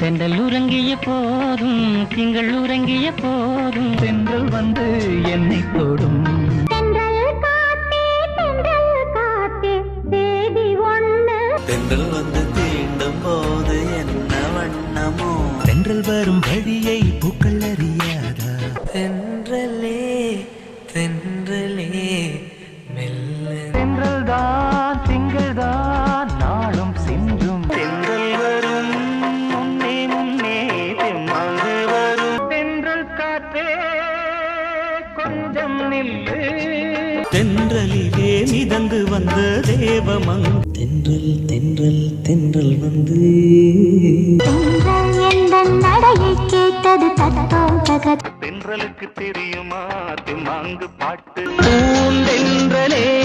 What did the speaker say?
செந்தல் உறங்கிய போதும் திங்கள் உறங்கிய போதும். சென்றல் வந்து என்னை தொடும். தென்றல் வந்து தீண்டும் போது என்ன வண்ணமோ? தென்றல் வரும் வழியை பூக்கள் அறியாதா? தென்றலே தென்றலே கொஞ்சம் நில்லு. தென்றலிலே மிதந்து வந்த தேவமங் தென்றல் தென்றல் தென்றல் வந்து. நடையை கேட்டது தென்றலுக்கு தெரியுமா? தெம்மாங்கு பாட்டு. பூந்தென்றலே